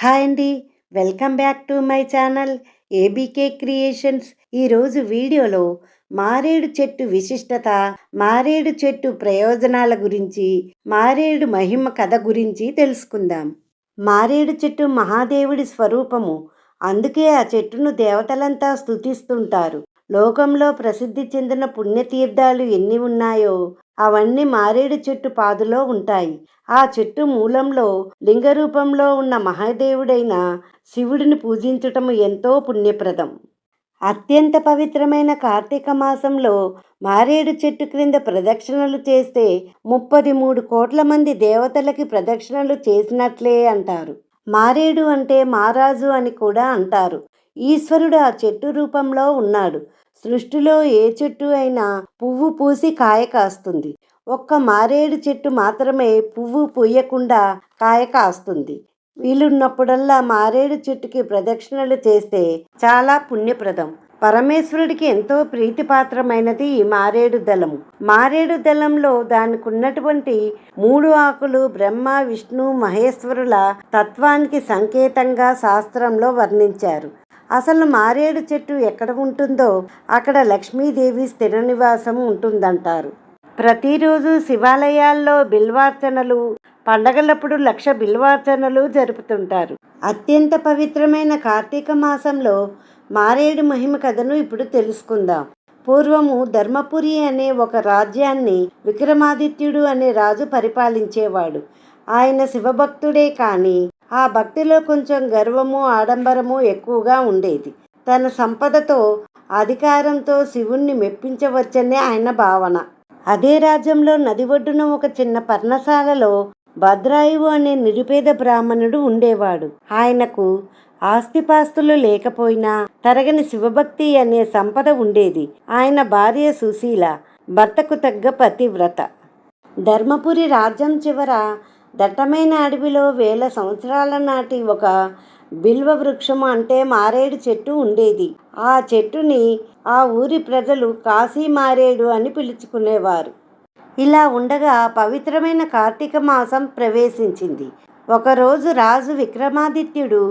Hi అండి. Welcome back to my channel ABK creations. ఈరోజు వీడియోలో మారేడు చెట్టు విశిష్టత మారేడు చెట్టు ప్రయోజనాల గురించి మారేడు మహిమ కథ గురించి తెలుసుకుందాం. మారేడు చెట్టు మహాదేవుడి స్వరూపము. అందుకే ఆ చెట్టును దేవతలంతా స్తుతిస్తుంటారు. లోకంలో ప్రసిద్ధి చెందిన పుణ్యతీర్థాలు ఎన్ని ఉన్నాయో అవన్నీ మారేడు చెట్టు పాదులో ఉంటాయి. ఆ చెట్టు మూలంలో లింగ రూపంలో ఉన్న మహాదేవుడైన శివుడిని పూజించటం ఎంతో పుణ్యప్రదం. అత్యంత పవిత్రమైన కార్తీక మాసంలో మారేడు చెట్టు క్రింద ప్రదక్షిణలు చేస్తే ముప్పది మూడు కోట్ల మంది దేవతలకి ప్రదక్షిణలు చేసినట్లే అంటారు. మారేడు అంటే మారాజు అని కూడా అంటారు. ఈశ్వరుడు ఆ చెట్టు రూపంలో ఉన్నాడు. సృష్టిలో ఏ చెట్టు అయినా పువ్వు పూసి కాయ కాస్తుంది. ఒక్క మారేడు చెట్టు మాత్రమే పువ్వు పూయకుండా కాయ కాస్తుంది. వీలున్నప్పుడల్లా మారేడు చెట్టుకి ప్రదక్షిణలు చేస్తే చాలా పుణ్యప్రదం. పరమేశ్వరుడికి ఎంతో ప్రీతిపాత్రమైనది ఈ మారేడు దళము. మారేడు దళంలో దానికి ఉన్నటువంటి మూడు ఆకులు బ్రహ్మ విష్ణు మహేశ్వరుల తత్వానికి సంకేతంగా శాస్త్రంలో వర్ణించారు. అసలు మారేడు చెట్టు ఎక్కడ ఉంటుందో అక్కడ లక్ష్మీదేవి స్థిర నివాసం ఉంటుందంటారు. ప్రతిరోజు శివాలయాల్లో బిల్వార్చనలు పండగలప్పుడు లక్ష బిల్వార్చనలు జరుపుతుంటారు. అత్యంత పవిత్రమైన కార్తీక మాసంలో మారేడు మహిమ కథను ఇప్పుడు తెలుసుకుందాం. పూర్వము ధర్మపురి అనే ఒక రాజ్యాన్ని విక్రమాదిత్యుడు అనే రాజు పరిపాలించేవాడు. ఆయన శివభక్తుడే కానీ ఆ భక్తిలో కొంచెం గర్వము ఆడంబరము ఎక్కువగా ఉండేది. తన సంపదతో అధికారంతో శివుణ్ణి మెప్పించవచ్చనే ఆయన భావన. అదే రాజ్యంలో నది ఒడ్డున ఒక చిన్న పర్ణశాలలో భద్రాయువు అనే నిరుపేద బ్రాహ్మణుడు ఉండేవాడు. ఆయనకు ఆస్తిపాస్తులు లేకపోయినా తరగని శివభక్తి అనే సంపద ఉండేది. ఆయన భార్య సుశీల భర్తకు తగ్గ పతివ్రత. ధర్మపురి రాజ్యం చివర దట్టమైన అడవిలో వేల సంవత్సరాల నాటి ఒక బిల్వ వృక్షం అంటే మారేడు చెట్టు ఉండేది. ఆ చెట్టుని ఆ ఊరి ప్రజలు కాశీ మారేడు అని పిలుచుకునేవారు. ఇలా ఉండగా పవిత్రమైన కార్తీక మాసం ప్రవేశించింది. ఒకరోజు రాజు విక్రమాదిత్యుడు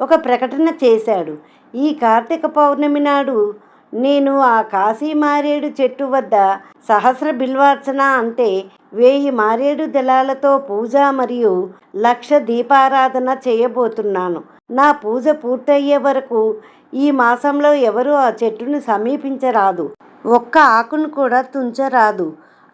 ఒక ప్రకటన చేశాడు. ఈ కార్తీక పౌర్ణమి నాడు నేను ఆ కాశీ మారేడు చెట్టు వద్ద సహస్ర బిల్వార్చన అంటే వేయి మారేడు దళాలతో పూజ మరియు లక్ష దీపారాధన చేయబోతున్నాను. నా పూజ పూర్తయ్యే వరకు ఈ మాసంలో ఎవరు ఆ చెట్టును సమీపించరాదు. ఒక్క ఆకును కూడా తుంచరాదు.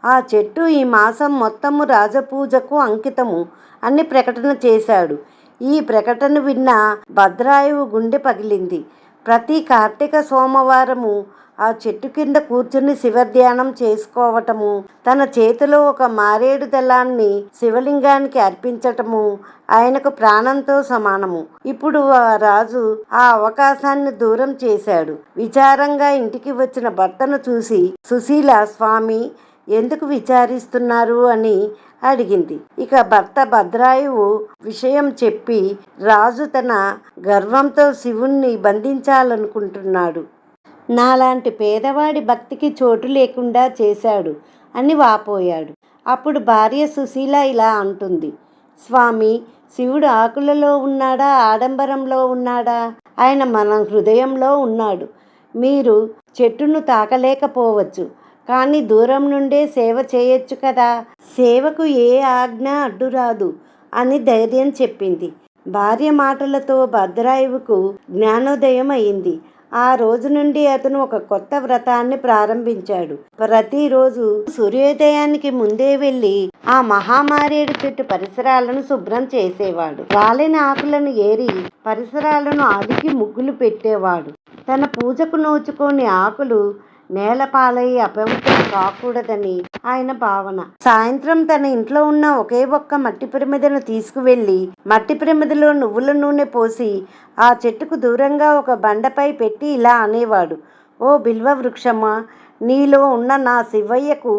ఆ చెట్టు ఈ మాసం మొత్తము రాజపూజకు అంకితము అని ప్రకటన చేశాడు. ఈ ప్రకటన విన్న భద్రాయువు గుండె పగిలింది. ప్రతి కార్తీక సోమవారము ఆ చెట్టు కింద కూర్చుని శివధ్యానం చేసుకోవటము తన చేతిలో ఒక మారేడు దళాన్ని శివలింగానికి అర్పించటము ఆయనకు ప్రాణంతో సమానము. ఇప్పుడు ఆ రాజు ఆ అవకాశాన్ని దూరం చేశాడు. విచారంగా ఇంటికి వచ్చిన భర్తను చూసి సుశీల స్వామి ఎందుకు విచారిస్తున్నారు అని అడిగింది. ఇక భర్త భద్రాయువు విషయం చెప్పి రాజు తన గర్వంతో శివుణ్ణి బంధించాలనుకుంటున్నాడు. నాలాంటి పేదవాడి భక్తికి చోటు లేకుండా చేశాడు అని వాపోయాడు. అప్పుడు భార్య సుశీల ఇలా అంటుంది. స్వామి శివుడు ఆకులలో ఉన్నాడా? ఆడంబరంలో ఉన్నాడా? ఆయన మన హృదయంలో ఉన్నాడు. మీరు చెట్టును తాకలేకపోవచ్చు. కానీ దూరం నుండే సేవ చేయొచ్చు కదా. సేవకు ఏ ఆజ్ఞ అడ్డురాదు అని ధైర్యం చెప్పింది. భార్య మాటలతో భద్రాయువుకు జ్ఞానోదయం అయింది. ఆ రోజు నుండి అతను ఒక కొత్త వ్రతాన్ని ప్రారంభించాడు. ప్రతిరోజు సూర్యోదయానికి ముందే వెళ్ళి ఆ మహామారేడు చెట్టు పరిసరాలను శుభ్రం చేసేవాడు. రాలిన ఆకులను ఏరి పరిసరాలను అలికి ముగ్గులు పెట్టేవాడు. తన పూజకు నోచుకోని ఆకులు నేలపాలై అపవిత్రం కాకూడదని ఆయన భావన. సాయంత్రం తన ఇంట్లో ఉన్న ఒకే ఒక్క మట్టి ప్రమిదను తీసుకువెళ్ళి మట్టి ప్రమిదలో నువ్వుల నూనె పోసి ఆ చెట్టుకు దూరంగా ఒక బండపై పెట్టి ఇలా అనేవాడు. ఓ బిల్వ వృక్షమా నీలో ఉన్న నా శివయ్యకు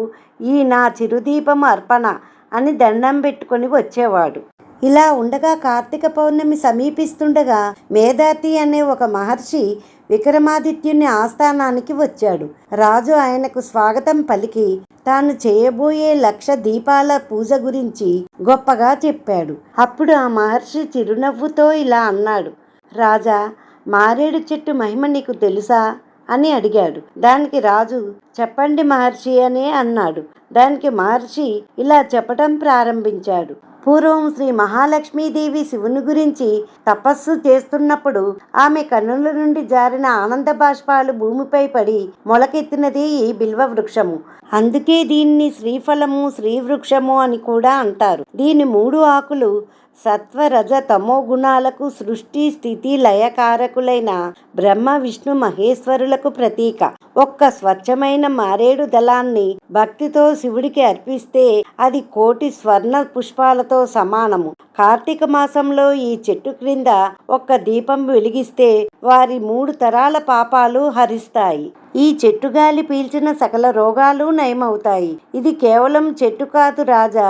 ఈ నా చిరుదీపం అర్పణ అని దండం పెట్టుకొని వచ్చేవాడు. ఇలా ఉండగా కార్తీక పౌర్ణమి సమీపిస్తుండగా మేధాతి అనే ఒక మహర్షి విక్రమాదిత్యుని ఆస్థానానికి వచ్చాడు. రాజు ఆయనకు స్వాగతం పలికి తాను చేయబోయే లక్ష దీపాల పూజ గురించి గొప్పగా చెప్పాడు. అప్పుడు ఆ మహర్షి చిరునవ్వుతో ఇలా అన్నాడు. రాజా మారేడు చెట్టు మహిమ నీకు తెలుసా? అని అడిగాడు. దానికి రాజు చెప్పండి మహర్షి అనే అన్నాడు. దానికి మహర్షి ఇలా చెప్పటం ప్రారంభించాడు. పూర్వం శ్రీ మహాలక్ష్మీదేవి శివుని గురించి తపస్సు చేస్తున్నప్పుడు ఆమె కన్నుల నుండి జారిన ఆనంద బాష్పాలు భూమిపై పడి మొలకెత్తినది ఈ బిల్వ వృక్షము. అందుకే దీన్ని శ్రీఫలము శ్రీవృక్షము అని కూడా అంటారు. దీని మూడు ఆకులు సత్వరజ తమో గుణాలకు సృష్టి స్థితి లయకారకులైన బ్రహ్మ విష్ణు మహేశ్వరులకు ప్రతీక. ఒక్క స్వచ్ఛమైన మారేడు దళాన్ని భక్తితో శివుడికి అర్పిస్తే అది కోటి స్వర్ణ పుష్పాలతో సమానము. కార్తీక మాసంలో ఈ చెట్టు క్రింద ఒక్క దీపం వెలిగిస్తే వారి మూడు తరాల పాపాలు హరిస్తాయి. ఈ చెట్టు గాలి పీల్చిన సకల రోగాలు నయమవుతాయి. ఇది కేవలం చెట్టు కాదు రాజా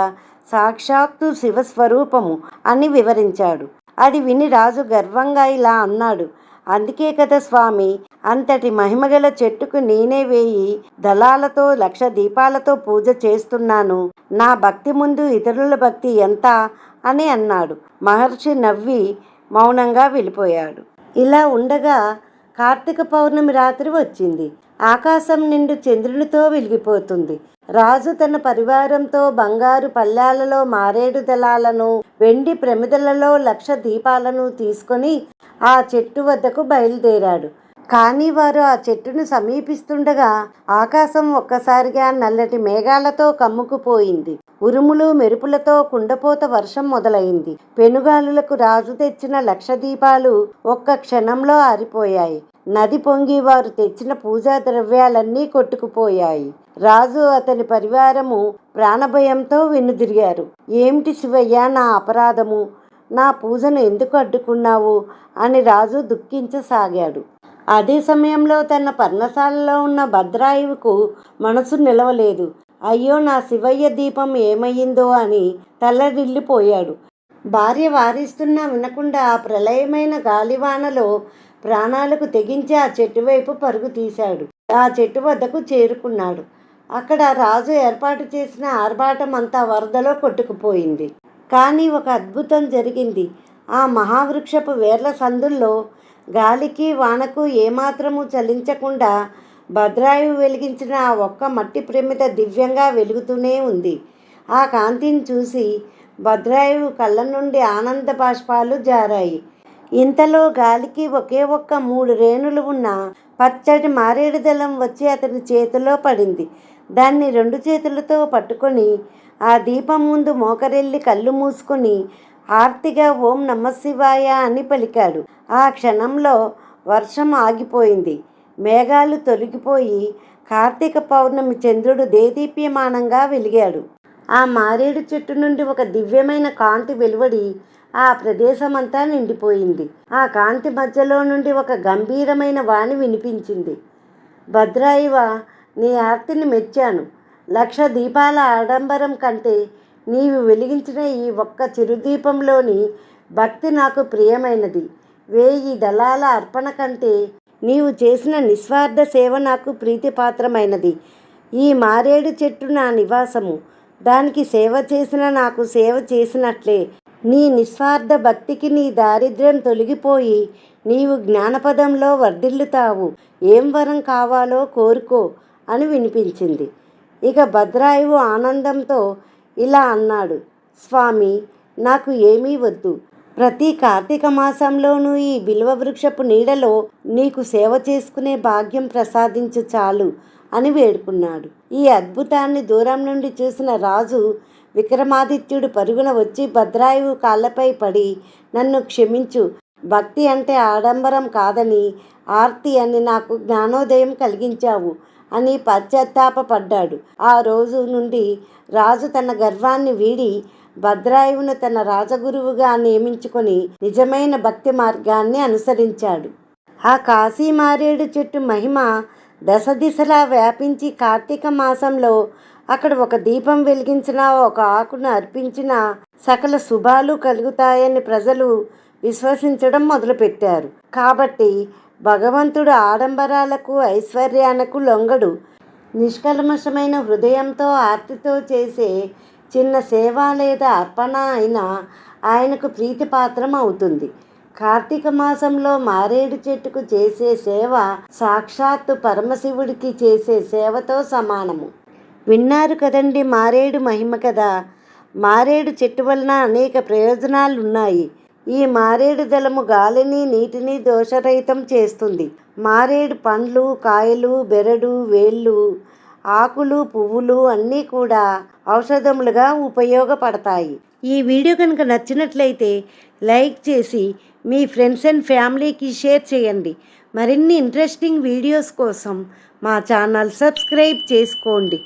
సాక్షాత్తు శివస్వరూపము అని వివరించాడు. అది విని రాజు గర్వంగా ఇలా అన్నాడు. అందుకే కదా స్వామి అంతటి మహిమగల చెట్టుకు నేనే వేయి దళాలతో లక్ష దీపాలతో పూజ చేస్తున్నాను. నా భక్తి ముందు ఇతరుల భక్తి ఎంత? అని అన్నాడు. మహర్షి నవ్వి మౌనంగా వెళ్ళిపోయాడు. ఇలా ఉండగా కార్తీక పౌర్ణమి రాత్రి వచ్చింది. ఆకాశం నిండు చంద్రునితో వెలిగిపోతుంది రాజు తన పరివారంతో బంగారు పల్లాలలో మారేడు దళాలను వెండి ప్రమిదలలో లక్ష దీపాలను తీసుకొని ఆ చెట్టు వద్దకు బయలుదేరాడు. కానీ వారు ఆ చెట్టును సమీపిస్తుండగా ఆకాశం ఒక్కసారిగా నల్లటి మేఘాలతో కమ్ముకుపోయింది. ఉరుములు మెరుపులతో కుండపోత వర్షం మొదలైంది. పెనుగాలులకు రాజు తెచ్చిన లక్ష దీపాలు ఒక్క క్షణంలో ఆరిపోయాయి. నది పొంగి వారు తెచ్చిన పూజా ద్రవ్యాలన్నీ కొట్టుకుపోయాయి. రాజు అతని పరివారము ప్రాణభయంతో వెనుదిరిగారు. ఏమిటి శివయ్య నా అపరాధము? నా పూజను ఎందుకు అడ్డుకున్నావు? అని రాజు దుఃఖించసాగాడు. అదే సమయంలో తన పర్ణశాలలో ఉన్న భద్రాయువుకు మనసు నిలవలేదు. అయ్యో నా శివయ్య దీపం ఏమయ్యిందో అని తల్లడిల్లిపోయాడు. భార్య వారిస్తున్నా వినకుండా ఆ ప్రళయమైన గాలివానలో ప్రాణాలకు తెగించి ఆ చెట్టు వైపు పరుగు తీశాడు. ఆ చెట్టు వద్దకు చేరుకున్నాడు. అక్కడ రాజు ఏర్పాటు చేసిన ఆర్భాటం అంతా వరదలో కొట్టుకుపోయింది. కానీ ఒక అద్భుతం జరిగింది. ఆ మహావృక్షపు వేర్ల సందుల్లో గాలికి వానకు ఏమాత్రము చలించకుండా భద్రాయువు వెలిగించిన ఆ ఒక్క మట్టి ప్రమిత దివ్యంగా వెలుగుతూనే ఉంది. ఆ కాంతిని చూసి భద్రాయువు కళ్ళ నుండి ఆనంద బాష్పాలు జారాయి. ఇంతలో గాలికి ఒకే ఒక్క మూడు రేణులు ఉన్న పచ్చటి మారేడు దళం వచ్చి అతని చేతిలో పడింది. దాన్ని రెండు చేతులతో పట్టుకొని ఆ దీపం ముందు మోకరెళ్ళి కళ్ళు మూసుకొని ఆర్తిగా ఓం నమశివాయ అని పలికాడు. ఆ క్షణంలో వర్షం ఆగిపోయింది. మేఘాలు తొలగిపోయి కార్తీక పౌర్ణమి చంద్రుడు దేదీప్యమానంగా వెలిగాడు. ఆ మారేడు చెట్టు నుండి ఒక దివ్యమైన కాంతి వెలువడి ఆ ప్రదేశమంతా నిండిపోయింది. ఆ కాంతి మధ్యలో నుండి ఒక గంభీరమైన వాణి వినిపించింది. భద్రాయివ నీ ఆర్తిని మెచ్చాను. లక్ష దీపాల ఆడంబరం కంటే నీవు వెలిగించిన ఈ ఒక్క చిరుదీపంలోని భక్తి నాకు ప్రియమైనది. వేయి దళాల అర్పణ కంటే నీవు చేసిన నిస్వార్థ సేవ నాకు ప్రీతిపాత్రమైనది. ఈ మారేడు చెట్టు నా నివాసము. దానికి సేవ చేసిన నాకు సేవ చేసినట్లే. నీ నిస్వార్థ భక్తికి నీ దారిద్ర్యం తొలగిపోయి నీవు జ్ఞానపదంలో వర్ధిల్లుతావు. ఏం వరం కావాలో కోరుకో అని వినిపించింది. ఇక భద్రాయువు ఆనందంతో ఇలా అన్నాడు. స్వామి నాకు ఏమీ వద్దు. ప్రతి కార్తీక మాసంలోనూ ఈ బిల్వ వృక్షపు నీడలో నీకు సేవ చేసుకునే భాగ్యం ప్రసాదించు చాలు అని వేడుకున్నాడు. ఈ అద్భుతాన్ని దూరం నుండి చూసిన రాజు విక్రమాదిత్యుడు పరుగున వచ్చి భద్రాయువు కాళ్ళపై పడి నన్ను క్షమించు. భక్తి అంటే ఆడంబరం కాదని ఆర్తి అని నాకు జ్ఞానోదయం కలిగించావు అని పశ్చాత్తాపడ్డాడు. ఆ రోజు నుండి రాజు తన గర్వాన్ని వీడి భద్రాయువును తన రాజగురువుగా నియమించుకొని నిజమైన భక్తి మార్గాన్ని అనుసరించాడు. ఆ కాశీ మారేడు చెట్టు మహిమ దశ దిశలా వ్యాపించి కార్తీక మాసంలో అక్కడ ఒక దీపం వెలిగించిన ఒక ఆకును అర్పించిన సకల శుభాలు కలుగుతాయని ప్రజలు విశ్వసించడం మొదలుపెట్టారు. కాబట్టి భగవంతుడు ఆడంబరాలకు ఐశ్వర్యాలకు లొంగడు. నిష్కల్మషమైన హృదయంతో ఆర్తితో చేసే చిన్న సేవ లేదా అర్పణ అయినా ఆయనకు ప్రీతిపాత్రం అవుతుంది. కార్తీక మాసంలో మారేడు చెట్టుకు చేసే సేవ సాక్షాత్తు పరమశివుడికి చేసే సేవతో సమానము. విన్నారు కదండి మారేడు మహిమ కదా. మారేడు చెట్టు వలన అనేక ప్రయోజనాలు ఉన్నాయి ఈ మారేడు దళము గాలిని నీటిని దోషరహితం చేస్తుంది. మారేడు పండ్లు కాయలు బెరడు వేళ్ళు ఆకులు పువ్వులు అన్నీ కూడా ఔషధములుగా ఉపయోగపడతాయి. ఈ వీడియో కనుక నచ్చినట్లయితే లైక్ చేసి మీ ఫ్రెండ్స్ అండ్ ఫ్యామిలీకి షేర్ చేయండి. మరిన్ని ఇంట్రెస్టింగ్ వీడియోస్ కోసం మా ఛానల్ సబ్స్క్రైబ్ చేసుకోండి.